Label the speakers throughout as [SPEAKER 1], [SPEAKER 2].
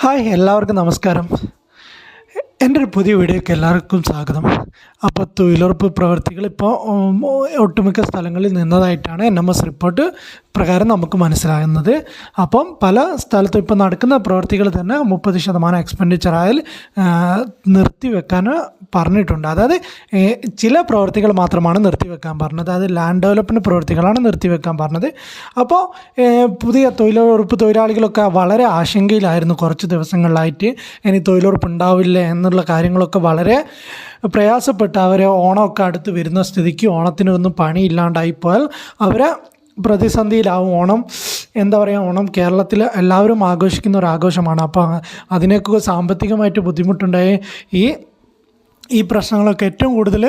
[SPEAKER 1] Hi എല്ലാവർക്കും നമസ്കാരം. എന്റെ ഒരു പുതിയ വീഡിയോയ്ക്ക് എല്ലാവർക്കും സ്വാഗതം. അപ്പോൾ തൊഴിലുറപ്പ് പ്രവർത്തികൾ ഇപ്പോൾ ഒട്ടുമിക്ക സ്ഥലങ്ങളിൽ നിന്നതായിട്ടാണ് എൻ എം എസ് റിപ്പോർട്ട് പ്രകാരം നമുക്ക് മനസ്സിലാകുന്നത്. അപ്പം പല സ്ഥലത്തും ഇപ്പോൾ നടക്കുന്ന പ്രവർത്തികൾ തന്നെ മുപ്പത് ശതമാനം എക്സ്പെൻഡിച്ചർ ആയാൽ നിർത്തിവെക്കാൻ പറഞ്ഞിട്ടുണ്ട്. അതായത് ചില പ്രവർത്തികൾ മാത്രമാണ് നിർത്തിവെക്കാൻ പറഞ്ഞത്. അതായത് ലാൻഡ് ഡെവലപ്മെന്റ് പ്രവർത്തികളാണ് നിർത്തിവെക്കാൻ പറഞ്ഞത്. അപ്പോൾ പുതിയ തൊഴിലുറപ്പ് തൊഴിലാളികളൊക്കെ വളരെ ആശങ്കയിലായിരുന്നു കുറച്ച് ദിവസങ്ങളിലായിട്ട്. ഇനി തൊഴിലുറപ്പ് ഉണ്ടാവില്ല എന്നുള്ള കാര്യങ്ങളൊക്കെ വളരെ പ്രയാസപ്പെട്ട് അവരെ ഓണമൊക്കെ അടുത്ത് വരുന്ന സ്ഥിതിക്ക് ഓണത്തിനൊന്നും പണിയില്ലാണ്ടായിപ്പോയാൽ അവരെ പ്രതിസന്ധിയിലാവും. ഓണം എന്താ പറയുക ഓണം കേരളത്തിൽ എല്ലാവരും ആഘോഷിക്കുന്ന ഒരു ആഘോഷമാണ്. അപ്പോൾ അതിനൊക്കെ സാമ്പത്തികമായിട്ട് ബുദ്ധിമുട്ടുണ്ടായി ഈ ഈ പ്രശ്നങ്ങളൊക്കെ ഏറ്റവും കൂടുതൽ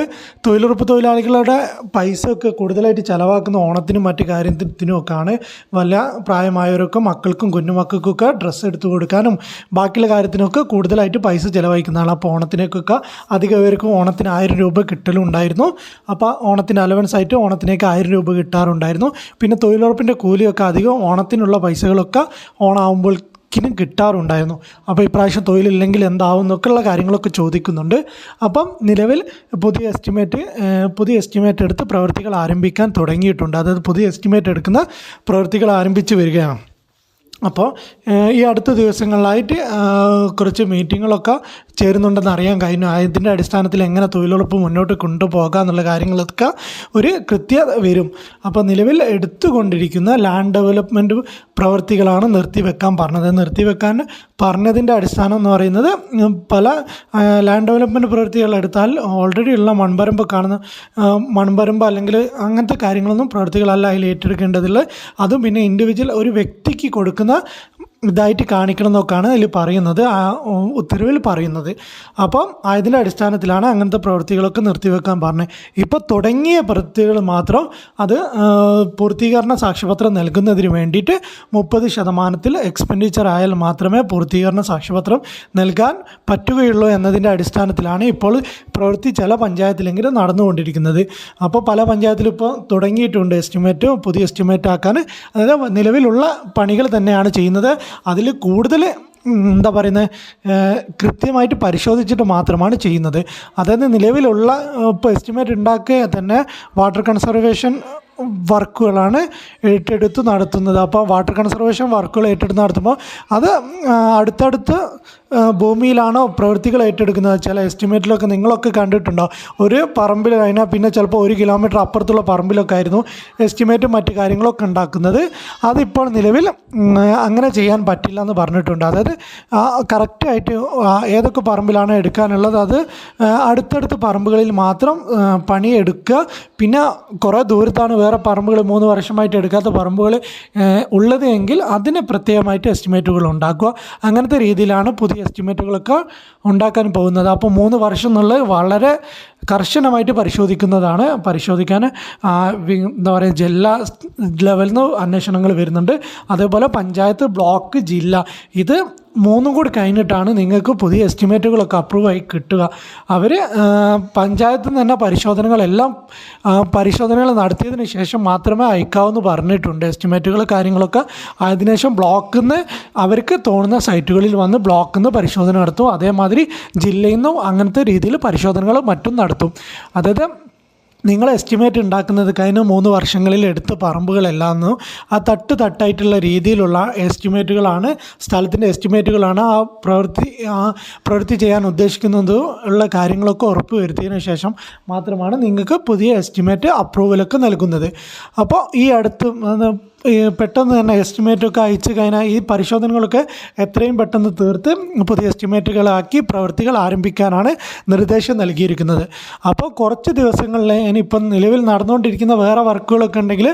[SPEAKER 1] തൊഴിലുറപ്പ് തൊഴിലാളികളുടെ പൈസ ഒക്കെ കൂടുതലായിട്ട് ചിലവാക്കുന്ന ഓണത്തിനും മറ്റു കാര്യത്തിനും ഒക്കെയാണ്. വല്ല പ്രായമായവർക്കും മക്കൾക്കും കുഞ്ഞുമക്കൾക്കൊക്കെ ഡ്രസ്സ് എടുത്തു കൊടുക്കാനും ബാക്കിയുള്ള കാര്യത്തിനൊക്കെ കൂടുതലായിട്ട് പൈസ ചിലവഴിക്കുന്നതാണ്. അപ്പോൾ ഓണത്തിനേക്കൊക്കെ അധികം പേർക്കും ഓണത്തിന് ആയിരം രൂപ കിട്ടലുണ്ടായിരുന്നു. അപ്പോൾ ഓണത്തിന് അലവൻസ് ആയിട്ട് ഓണത്തിനേക്ക് ആയിരം രൂപ കിട്ടാറുണ്ടായിരുന്നു. പിന്നെ തൊഴിലുറപ്പിന്റെ കൂലിയൊക്കെ അധികം ഓണത്തിനുള്ള പൈസകളൊക്കെ ഓണാകുമ്പോൾ ക്കിനും കിട്ടാറുണ്ടായിരുന്നു. അപ്പോൾ ഇപ്രാവശ്യം തൊഴിലില്ലെങ്കിൽ എന്താവും എന്നൊക്കെയുള്ള കാര്യങ്ങളൊക്കെ ചോദിക്കുന്നുണ്ട്. അപ്പം നിലവിൽ പുതിയ എസ്റ്റിമേറ്റ് പുതിയ എസ്റ്റിമേറ്റ് എടുത്ത് പ്രവൃത്തികൾ ആരംഭിക്കാൻ തുടങ്ങിയിട്ടുണ്ട്. അതായത് പുതിയ എസ്റ്റിമേറ്റ് എടുക്കുന്ന പ്രവൃത്തികൾ ആരംഭിച്ചു വരികയാണ്. അപ്പോൾ ഈ അടുത്ത ദിവസങ്ങളിലായിട്ട് കുറച്ച് മീറ്റിങ്ങുകളൊക്കെ ചേരുന്നുണ്ടെന്ന് അറിയാൻ കഴിഞ്ഞു. അതിന്റെ അടിസ്ഥാനത്തിൽ എങ്ങനെ തൊഴിലുറപ്പ് മുന്നോട്ട് കൊണ്ടുപോകാം എന്നുള്ള കാര്യങ്ങളൊക്കെ ഒരു കൃത്യത വരും. അപ്പോൾ നിലവിൽ എടുത്തുകൊണ്ടിരിക്കുന്ന ലാൻഡ് ഡെവലപ്മെന്റ് പ്രവൃത്തികളാണ് നിർത്തിവെക്കാൻ പറഞ്ഞത്. നിർത്തിവെക്കാൻ പറഞ്ഞതിന്റെ അടിസ്ഥാനം എന്ന് പറയുന്നത് പല ലാൻഡ് ഡെവലപ്മെന്റ് പ്രവൃത്തികൾ എടുത്താൽ ഓൾറെഡി ഉള്ള മൺപരമ്പ് കാണുന്ന മൺപരമ്പ് അല്ലെങ്കിൽ അങ്ങനത്തെ കാര്യങ്ങളൊന്നും പ്രവൃത്തികളല്ല അതിൽ ഏറ്റെടുക്കേണ്ടതുള്ളത്. അതും പിന്നെ ഇൻഡിവിജ്വൽ ഒരു വ്യക്തിക്ക് കൊടുക്കുന്ന ഇതായിട്ട് കാണിക്കണം എന്നൊക്കെയാണ് അതിൽ പറയുന്നത് ആ ഉത്തരവിൽ പറയുന്നത്. അപ്പം അതിന്റെ അടിസ്ഥാനത്തിലാണ് അങ്ങനത്തെ പ്രവൃത്തികളൊക്കെ നിർത്തിവെക്കാൻ പറഞ്ഞത് ഇപ്പോൾ തുടങ്ങിയ പ്രവൃത്തികൾ മാത്രം അത് പൂർത്തീകരണ സാക്ഷ്യപത്രം നൽകുന്നതിന് വേണ്ടിയിട്ട് മുപ്പത് ശതമാനത്തിൽ എക്സ്പെൻഡിച്ചർ ആയാൽ മാത്രമേ പൂർത്തീകരണ സാക്ഷ്യപത്രം നൽകാൻ പറ്റുകയുള്ളൂ എന്നതിന്റെ അടിസ്ഥാനത്തിലാണ് ഇപ്പോൾ പ്രവൃത്തി ചില പഞ്ചായത്തിലെങ്കിലും നടന്നുകൊണ്ടിരിക്കുന്നത്. അപ്പോൾ പല പഞ്ചായത്തിലും ഇപ്പോൾ തുടങ്ങിയിട്ടുണ്ട് എസ്റ്റിമേറ്റ് പുതിയ എസ്റ്റിമേറ്റ് ആക്കാൻ. അതായത് നിലവിലുള്ള പണികൾ തന്നെയാണ് ചെയ്യുന്നത്. അതിൽ കൂടുതൽ എന്താ പറയുന്നത് കൃത്യമായിട്ട് പരിശോധിച്ചിട്ട് മാത്രമാണ് ചെയ്യുന്നത്. അതായത് നിലവിലുള്ള ഇപ്പോൾ എസ്റ്റിമേറ്റ് ഉണ്ടാക്കുക തന്നെ വാട്ടർ കൺസർവേഷൻ വർക്കുകളാണ് ഏറ്റെടുത്ത് നടത്തുന്നത്. അപ്പോൾ വാട്ടർ കൺസർവേഷൻ വർക്കുകൾ ഏറ്റെടുത്ത് നടത്തുമ്പോൾ അത് അടുത്തടുത്ത് ഭൂമിയിലാണോ പ്രവൃത്തികൾ ഏറ്റെടുക്കുന്നത്? ചില എസ്റ്റിമേറ്റിലൊക്കെ നിങ്ങളൊക്കെ കണ്ടിട്ടുണ്ടോ? ഒരു പറമ്പിൽ കഴിഞ്ഞാൽ പിന്നെ ചിലപ്പോൾ ഒരു കിലോമീറ്റർ അപ്പുറത്തുള്ള പറമ്പിലൊക്കെ ആയിരുന്നു എസ്റ്റിമേറ്റും മറ്റു കാര്യങ്ങളൊക്കെ ഉണ്ടാക്കുന്നത്. അതിപ്പോൾ നിലവിൽ അങ്ങനെ ചെയ്യാൻ പറ്റില്ല എന്ന് പറഞ്ഞിട്ടുണ്ട്. അതായത് കറക്റ്റായിട്ട് ഏതൊക്കെ പറമ്പിലാണ് എടുക്കാനുള്ളത് അത് അടുത്തടുത്ത് പറമ്പുകളിൽ മാത്രം പണിയെടുക്കുക. പിന്നെ കുറേ ദൂരത്താണ് വേറെ പറമ്പുകൾ മൂന്ന് വർഷമായിട്ട് എടുക്കാത്ത പറമ്പുകൾ ഉള്ളത് എങ്കിൽ അതിന് പ്രത്യേകമായിട്ട് എസ്റ്റിമേറ്റുകൾ ഉണ്ടാക്കുക. അങ്ങനത്തെ രീതിയിലാണ് പുതിയ എസ്റ്റിമേറ്റുകളൊക്കെ ഉണ്ടാക്കാൻ പോകുന്നത്. അപ്പോൾ മൂന്ന് വർഷം എന്നുള്ളത് വളരെ കർശനമായിട്ട് പരിശോധിക്കുന്നതാണ്. പരിശോധിക്കാൻ എന്താ പറയുക ജില്ലാ ലെവലിൽ നിന്ന് അന്വേഷണങ്ങൾ വരുന്നുണ്ട്. അതേപോലെ പഞ്ചായത്ത് ബ്ലോക്ക് ജില്ല. ഇത് മൂന്നും കൂടി കഴിഞ്ഞിട്ടാണ് നിങ്ങൾക്ക് പുതിയ എസ്റ്റിമേറ്റുകളൊക്കെ അപ്രൂവ് ആയി കിട്ടുക. അവർ പഞ്ചായത്തിൽ നിന്ന് തന്നെ പരിശോധനകളെല്ലാം പരിശോധനകൾ നടത്തിയതിന് ശേഷം മാത്രമേ അയക്കാവൂന്ന് പറഞ്ഞിട്ടുണ്ട്. എസ്റ്റിമേറ്റുകൾ കാര്യങ്ങളൊക്കെ അതിനുശേഷം ബ്ലോക്കിൽ നിന്ന് അവർക്ക് തോന്നുന്ന സൈറ്റുകളിൽ വന്ന് ബ്ലോക്കിൽ നിന്ന് പരിശോധന നടത്തും. അതേമാതിരി ജില്ലയിൽ നിന്നും അങ്ങനത്തെ രീതിയിൽ പരിശോധനകൾ മറ്റും നടത്തും. അതായത് നിങ്ങൾ എസ്റ്റിമേറ്റ് ഉണ്ടാക്കുന്നത് കഴിഞ്ഞ മൂന്ന് വർഷങ്ങളിൽ എടുത്ത പറമ്പുകളെല്ലാം ആ തട്ട് തട്ടായിട്ടുള്ള രീതിയിലുള്ള എസ്റ്റിമേറ്റുകളാണ് സ്ഥലത്തിന്റെ എസ്റ്റിമേറ്റുകളാണ് ആ പ്രവൃത്തി ആ പ്രവൃത്തി ചെയ്യാൻ ഉദ്ദേശിക്കുന്നത് ഉള്ള കാര്യങ്ങളൊക്കെ ഉറപ്പ് വരുത്തിയതിനു ശേഷം മാത്രമാണ് നിങ്ങൾക്ക് പുതിയ എസ്റ്റിമേറ്റ് അപ്രൂവലൊക്കെ നൽകുന്നത്. അപ്പോൾ ഈ അടുത്ത് പെട്ടെന്ന് തന്നെ എസ്റ്റിമേറ്റൊക്കെ അയച്ചു കഴിഞ്ഞാൽ ഈ പരിശോധനകളൊക്കെ എത്രയും പെട്ടെന്ന് തീർത്ത് പുതിയ എസ്റ്റിമേറ്റുകളാക്കി പ്രവൃത്തികൾ ആരംഭിക്കാനാണ് നിർദ്ദേശം നൽകിയിരിക്കുന്നത്. അപ്പോൾ കുറച്ച് ദിവസങ്ങളിൽ ഇനിയിപ്പം നിലവിൽ നടന്നുകൊണ്ടിരിക്കുന്ന വേറെ വർക്കുകളൊക്കെ ഉണ്ടെങ്കിൽ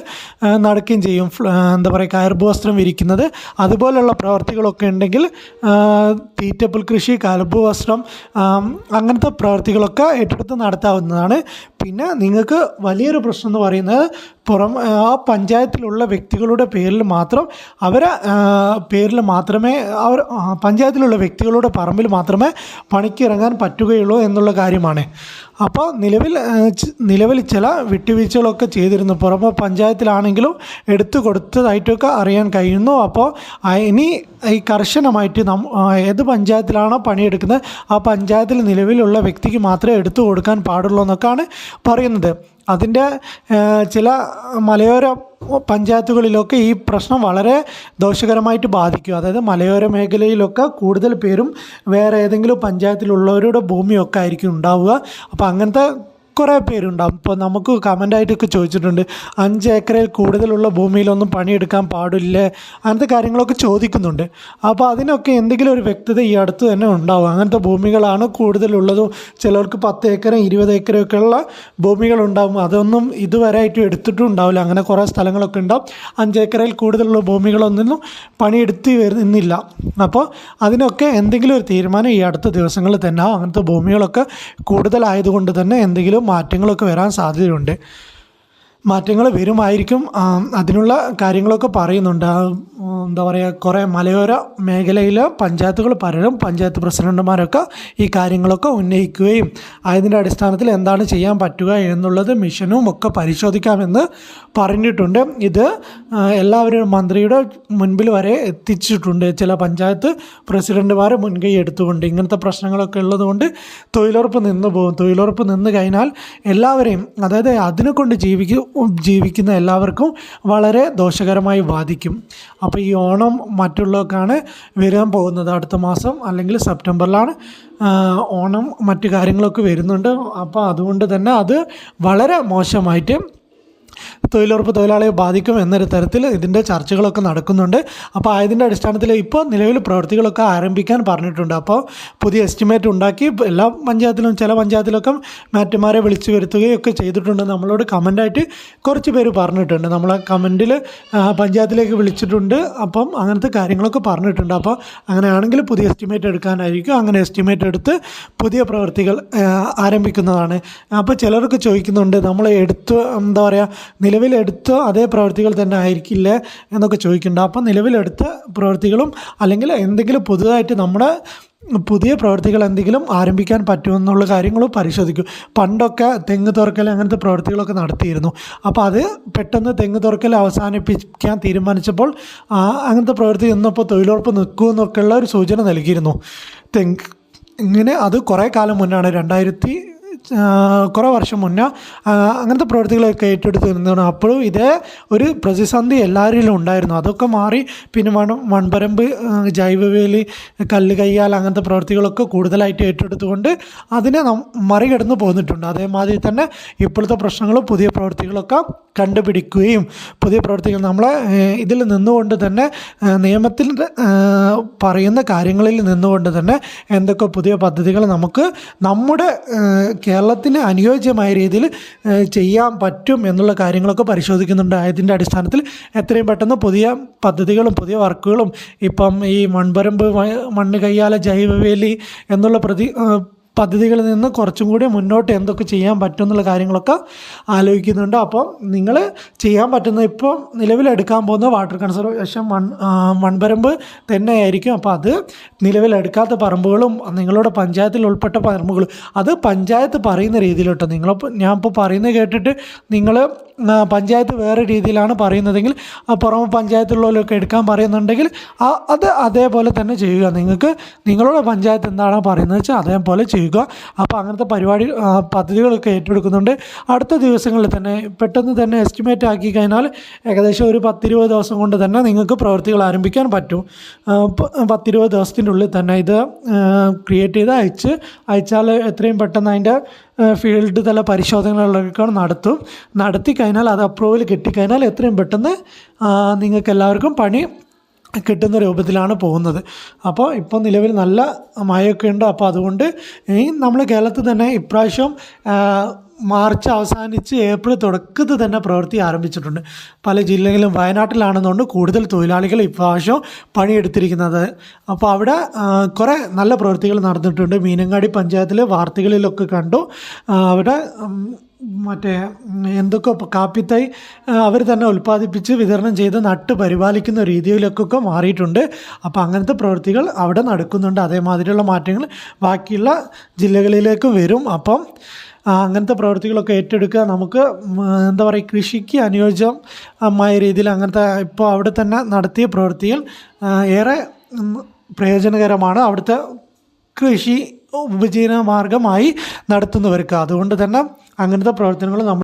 [SPEAKER 1] നടക്കുകയും ചെയ്യും. എന്താ പറയുക കയർബ് വസ്ത്രം വിരിക്കുന്നത് അതുപോലെയുള്ള പ്രവർത്തികളൊക്കെ ഉണ്ടെങ്കിൽ തീറ്റപ്പുൽ കൃഷി കലബ് വസ്ത്രം അങ്ങനത്തെ പ്രവർത്തികളൊക്കെ ഏറ്റെടുത്ത് നടത്താവുന്നതാണ്. പിന്നെ നിങ്ങൾക്ക് വലിയൊരു പ്രശ്നം എന്ന് പറയുന്നത് പുറം ആ പഞ്ചായത്തിലുള്ള വ്യക്തി വ്യക്തികളുടെ പേരിൽ മാത്രം അവരെ പേരിൽ മാത്രമേ അവർ പഞ്ചായത്തിലുള്ള വ്യക്തികളുടെ പറമ്പിൽ മാത്രമേ പണിക്കിറങ്ങാൻ പറ്റുകയുള്ളൂ എന്നുള്ള കാര്യമാണ്. അപ്പോൾ നിലവിൽ നിലവിൽ ചില വിട്ടുവീഴ്ചകളൊക്കെ ചെയ്തിരുന്നു. പുറമെ പഞ്ചായത്തിലാണെങ്കിലും എടുത്തു കൊടുത്തതായിട്ടൊക്കെ അറിയാൻ കഴിയുന്നു. അപ്പോൾ ഇനി ഈ കർശനമായിട്ട് നം ഏത് പഞ്ചായത്തിലാണോ പണിയെടുക്കുന്നത് ആ പഞ്ചായത്തിൽ നിലവിലുള്ള വ്യക്തിക്ക് മാത്രമേ എടുത്തു കൊടുക്കാൻ പാടുള്ളൂ എന്നൊക്കെയാണ് പറയുന്നത്. അതിന്റെ ചില മലയോര പഞ്ചായത്തുകളിലൊക്കെ ഈ പ്രശ്നം വളരെ ദോഷകരമായിട്ട് ബാധിക്കും. അതായത് മലയോര മേഖലയിലൊക്കെ കൂടുതൽ പേരും വേറെ ഏതെങ്കിലും പഞ്ചായത്തിലുള്ളവരുടെ ഭൂമിയൊക്കെ ആയിരിക്കും ഉണ്ടാവുക. അപ്പോൾ അങ്ങനത്തെ കുറേ പേരുണ്ടാവും. ഇപ്പോൾ നമുക്ക് കമന്റായിട്ടൊക്കെ ചോദിച്ചിട്ടുണ്ട്. അഞ്ച് ഏക്കറിൽ കൂടുതലുള്ള ഭൂമിയിലൊന്നും പണിയെടുക്കാൻ പാടില്ല? അങ്ങനത്തെ കാര്യങ്ങളൊക്കെ ചോദിക്കുന്നുണ്ട്. അപ്പോൾ അതിനൊക്കെ എന്തെങ്കിലും ഒരു വ്യക്തത ഈ അടുത്ത് തന്നെ ഉണ്ടാവും. അങ്ങനത്തെ ഭൂമികളാണ് കൂടുതലുള്ളതും. ചിലർക്ക് പത്ത് ഏക്കറും ഇരുപത് ഏക്കറും ഒക്കെ ഉള്ള ഭൂമികളുണ്ടാവും അതൊന്നും ഇതുവരെ ആയിട്ട് എടുത്തിട്ടും ഉണ്ടാവില്ല. അങ്ങനെ കുറേ സ്ഥലങ്ങളൊക്കെ ഉണ്ടാവും. അഞ്ച് ഏക്കറിൽ കൂടുതലുള്ള ഭൂമികളൊന്നും പണിയെടുത്ത് വരുന്നില്ല. അപ്പോൾ അതിനൊക്കെ എന്തെങ്കിലും ഒരു തീരുമാനം ഈ അടുത്ത ദിവസങ്ങളിൽ തന്നെ. അങ്ങനത്തെ ഭൂമികളൊക്കെ കൂടുതലായതുകൊണ്ട് തന്നെ എന്തെങ്കിലും മാറ്റങ്ങളൊക്കെ വരാൻ സാധ്യതയുണ്ട്. മാറ്റങ്ങൾ വരുമായിരിക്കും അതിനുള്ള കാര്യങ്ങളൊക്കെ പറയുന്നുണ്ട്. എന്താ പറയുക കുറേ മലയോര മേഖലയിലെ പഞ്ചായത്തുകൾ പലരും പഞ്ചായത്ത് പ്രസിഡന്റുമാരൊക്കെ ഈ കാര്യങ്ങളൊക്കെ ഉന്നയിക്കുകയും അതിന്റെ അടിസ്ഥാനത്തിൽ എന്താണ് ചെയ്യാൻ പറ്റുക എന്നുള്ളത് മിഷനും ഒക്കെ പരിശോധിക്കാമെന്ന് പറഞ്ഞിട്ടുണ്ട്. ഇത് എല്ലാവരും മന്ത്രിയുടെ മുൻപിൽ വരെ എത്തിച്ചിട്ടുണ്ട്. ചില പഞ്ചായത്ത് പ്രസിഡന്റുമാർ മുൻകൈ എടുത്തുകൊണ്ട് ഇങ്ങനത്തെ പ്രശ്നങ്ങളൊക്കെ ഉള്ളതുകൊണ്ട് തൊഴിലുറപ്പ് നിന്ന് പോകും തൊഴിലുറപ്പ് നിന്ന് കഴിഞ്ഞാൽ എല്ലാവരെയും അതായത് അതിനെ കൊണ്ട് ജീവിക്കും ജീവിക്കുന്ന എല്ലാവർക്കും വളരെ ദോഷകരമായി ബാധിക്കും. അപ്പോൾ ഈ ഓണം മറ്റുള്ളവർക്കാണ് വരാൻ പോകുന്നത്. അടുത്ത മാസം അല്ലെങ്കിൽ സെപ്റ്റംബറിലാണ് ഓണം മറ്റു കാര്യങ്ങളൊക്കെ വരുന്നുണ്ട്. അപ്പോൾ അതുകൊണ്ട് തന്നെ അത് വളരെ മോശമായിട്ട് തൊഴിലുറപ്പ് തൊഴിലാളിയെ ബാധിക്കും എന്നൊരു തരത്തിൽ ഇതിന്റെ ചർച്ചകളൊക്കെ നടക്കുന്നുണ്ട്. അപ്പോൾ അതിന്റെ അടിസ്ഥാനത്തിൽ ഇപ്പോൾ നിലവിൽ പ്രവൃത്തികളൊക്കെ ആരംഭിക്കാൻ പറഞ്ഞിട്ടുണ്ട്. അപ്പോൾ പുതിയ എസ്റ്റിമേറ്റ് ഉണ്ടാക്കി എല്ലാ പഞ്ചായത്തിലും ചില പഞ്ചായത്തിലൊക്കെ മാറ്റുമാരെ വിളിച്ചു വരുത്തുകയൊക്കെ ചെയ്തിട്ടുണ്ട്. നമ്മളോട് കമന്റായിട്ട് കുറച്ച് പേര് പറഞ്ഞിട്ടുണ്ട്. നമ്മൾ ആ കമന്റിൽ പഞ്ചായത്തിലേക്ക് വിളിച്ചിട്ടുണ്ട്. അപ്പം അങ്ങനത്തെ കാര്യങ്ങളൊക്കെ പറഞ്ഞിട്ടുണ്ട്. അപ്പോൾ അങ്ങനെയാണെങ്കിൽ പുതിയ എസ്റ്റിമേറ്റ് എടുക്കാനായിരിക്കും. അങ്ങനെ എസ്റ്റിമേറ്റ് എടുത്ത് പുതിയ പ്രവൃത്തികൾ ആരംഭിക്കുന്നതാണ്. അപ്പോൾ ചിലർക്ക് ചോദിക്കുന്നുണ്ട് നമ്മൾ എടുത്ത് എന്താ പറയുക നിലവിലെടുത്ത അതേ പ്രവൃത്തികൾ തന്നെ ആയിരിക്കില്ല എന്നൊക്കെ ചോദിക്കുന്നുണ്ട്. അപ്പം നിലവിലെടുത്ത പ്രവൃത്തികളും അല്ലെങ്കിൽ എന്തെങ്കിലും പുതുതായിട്ട് നമ്മുടെ പുതിയ പ്രവൃത്തികൾ എന്തെങ്കിലും ആരംഭിക്കാൻ പറ്റുമെന്നുള്ള കാര്യങ്ങളും പരിശോധിക്കും. പണ്ടൊക്കെ തെങ്ങ് തുറക്കൽ അങ്ങനത്തെ പ്രവൃത്തികളൊക്കെ നടത്തിയിരുന്നു. അപ്പോൾ അത് പെട്ടെന്ന് തെങ്ങ് തുറക്കൽ അവസാനിപ്പിക്കാൻ തീരുമാനിച്ചപ്പോൾ അങ്ങനത്തെ പ്രവൃത്തി ഇന്നിപ്പോൾ തൊഴിലുറപ്പ് നിൽക്കുമെന്നൊക്കെയുള്ള ഒരു സൂചന നൽകിയിരുന്നു. തെങ്ങ് ഇങ്ങനെ അത് കുറേ കാലം മുന്നാണ്. രണ്ടായിരത്തി കുറേ വർഷം മുന്നേ അങ്ങനത്തെ പ്രവൃത്തികളൊക്കെ ഏറ്റെടുത്ത് നിന്നാണ് അപ്പോഴും ഇതേ ഒരു പ്രതിസന്ധി എല്ലാവരിലും ഉണ്ടായിരുന്നു. അതൊക്കെ മാറി പിന്നെ മൺ മൺപരമ്പ് ജൈവവേലി കല്ല് കയ്യാൽ അങ്ങനത്തെ പ്രവൃത്തികളൊക്കെ കൂടുതലായിട്ട് ഏറ്റെടുത്തുകൊണ്ട് അതിനെ മറികടന്ന് പോന്നിട്ടുണ്ട്. അതേമാതിരി തന്നെ ഇപ്പോഴത്തെ പ്രശ്നങ്ങളും പുതിയ പ്രവൃത്തികളൊക്കെ കണ്ടുപിടിക്കുകയും പുതിയ പ്രവൃത്തികൾ നമ്മളെ ഇതിൽ നിന്നുകൊണ്ട് തന്നെ നിയമത്തിൽ പറയുന്ന കാര്യങ്ങളിൽ നിന്നുകൊണ്ട് തന്നെ എന്തൊക്കെ പുതിയ പദ്ധതികൾ നമുക്ക് നമ്മുടെ ഏഹ്, കേരളത്തിന് അനുയോജ്യമായ രീതിയിൽ ചെയ്യാൻ പറ്റും എന്നുള്ള കാര്യങ്ങളൊക്കെ പരിശോധിക്കുന്നുണ്ട്. അതിന്റെ അടിസ്ഥാനത്തിൽ എത്രയും പെട്ടെന്ന് പുതിയ പദ്ധതികളും പുതിയ വർക്കുകളും ഇപ്പം ഈ മൺപരമ്പ് മണ്ണ് കയ്യാല ജൈവവേലി എന്നുള്ള പ്രതി പദ്ധതികളിൽ നിന്ന് കുറച്ചും കൂടി മുന്നോട്ട് എന്തൊക്കെ ചെയ്യാൻ പറ്റും എന്നുള്ള കാര്യങ്ങളൊക്കെ ആലോചിക്കുന്നുണ്ട്. അപ്പോൾ നിങ്ങൾ ചെയ്യാൻ പറ്റുന്ന ഇപ്പോൾ നിലവിലെടുക്കാൻ പോകുന്ന വാട്ടർ കൺസർവേഷൻ മൺ മൺപരമ്പ് തന്നെ ആയിരിക്കും അപ്പോൾ അത് നിലവിലെടുക്കാത്ത പറമ്പുകളും നിങ്ങളുടെ പഞ്ചായത്തിൽ ഉൾപ്പെട്ട പറമ്പുകളും അത് പഞ്ചായത്ത് പറയുന്ന രീതിയിലോട്ടോ നിങ്ങളിപ്പോൾ ഞാൻ ഇപ്പോൾ പറയുന്നത് കേട്ടിട്ട് നിങ്ങൾ പഞ്ചായത്ത് വേറെ രീതിയിലാണ് പറയുന്നതെങ്കിൽ ആ പുറമെ പഞ്ചായത്തുള്ളവരൊക്കെ എടുക്കാൻ പറയുന്നുണ്ടെങ്കിൽ അത് അതേപോലെ തന്നെ ചെയ്യുക. നിങ്ങൾക്ക് നിങ്ങളുടെ പഞ്ചായത്ത് എന്താണോ പറയുന്നത് വെച്ചാൽ അതേപോലെ ചെയ്യുക. അപ്പോൾ അങ്ങനത്തെ പരിപാടി പദ്ധതികളൊക്കെ ഏറ്റെടുക്കുന്നുണ്ട്. അടുത്ത ദിവസങ്ങളിൽ തന്നെ പെട്ടെന്ന് തന്നെ എസ്റ്റിമേറ്റ് ആക്കി കഴിഞ്ഞാൽ ഏകദേശം ഒരു പത്തിരുപത് ദിവസം കൊണ്ട് തന്നെ നിങ്ങൾക്ക് പ്രവൃത്തികൾ ആരംഭിക്കാൻ പറ്റും. പത്തിരുപത് ദിവസത്തിന്റെ ഉള്ളിൽ തന്നെ ഇത് ക്രിയേറ്റ് ചെയ്ത് അയച്ച് അയച്ചാൽ എത്രയും പെട്ടെന്ന് അതിന്റെ ഫീൽഡ് തല പരിശോധനകളൊക്കെ നടത്തും. നടത്തി കഴിഞ്ഞാൽ അത് അപ്രൂവൽ കിട്ടിക്കഴിഞ്ഞാൽ എത്രയും പെട്ടെന്ന് നിങ്ങൾക്ക് എല്ലാവർക്കും പണി കിട്ടുന്ന രൂപത്തിലാണ് പോകുന്നത്. അപ്പോൾ ഇപ്പോൾ നിലവിൽ നല്ല മഴയൊക്കെ ഉണ്ട്? അപ്പോൾ അതുകൊണ്ട് ഈ നമ്മൾ കേരളത്തിൽ തന്നെ ഇപ്രാവശ്യം മാർച്ച് അവസാനിച്ച് ഏപ്രിൽ തുടക്കത്തിൽ തന്നെ പ്രവൃത്തി ആരംഭിച്ചിട്ടുണ്ട്. പല ജില്ലകളിലും വയനാട്ടിലാണെന്നുകൊണ്ട് കൂടുതൽ തൊഴിലാളികൾ ഇപ്രാവശ്യം പണിയെടുത്തിരിക്കുന്നത്. അപ്പോൾ അവിടെ കുറേ നല്ല പ്രവൃത്തികൾ നടന്നിട്ടുണ്ട്. മീനങ്ങാടി പഞ്ചായത്തിലെ വാർത്തകളിലൊക്കെ കണ്ടു. അവിടെ മറ്റേ എന്തൊക്കെ കാപ്പിത്തൈ അവർ തന്നെ ഉൽപ്പാദിപ്പിച്ച് വിതരണം ചെയ്ത് നട്ട് പരിപാലിക്കുന്ന രീതിയിലൊക്കെ മാറിയിട്ടുണ്ട്. അപ്പോൾ അങ്ങനത്തെ പ്രവൃത്തികൾ അവിടെ നടക്കുന്നുണ്ട്. അതേമാതിരിയുള്ള മാറ്റങ്ങൾ ബാക്കിയുള്ള ജില്ലകളിലേക്കും വരും. അപ്പം അങ്ങനത്തെ പ്രവൃത്തികളൊക്കെ ഏറ്റെടുക്കുക. നമുക്ക് എന്താ പറയുക കൃഷിക്ക് അനുയോജ്യമായ രീതിയിൽ അങ്ങനത്തെ ഇപ്പോൾ അവിടെ തന്നെ നടത്തിയ പ്രവൃത്തികൾ ഏറെ പ്രയോജനകരമാണ് അവിടുത്തെ കൃഷി ഉപജീവന മാർഗമായി നടത്തുന്നവർക്ക്. അതുകൊണ്ട് തന്നെ അങ്ങനത്തെ പ്രവർത്തനങ്ങൾ നമ്മൾ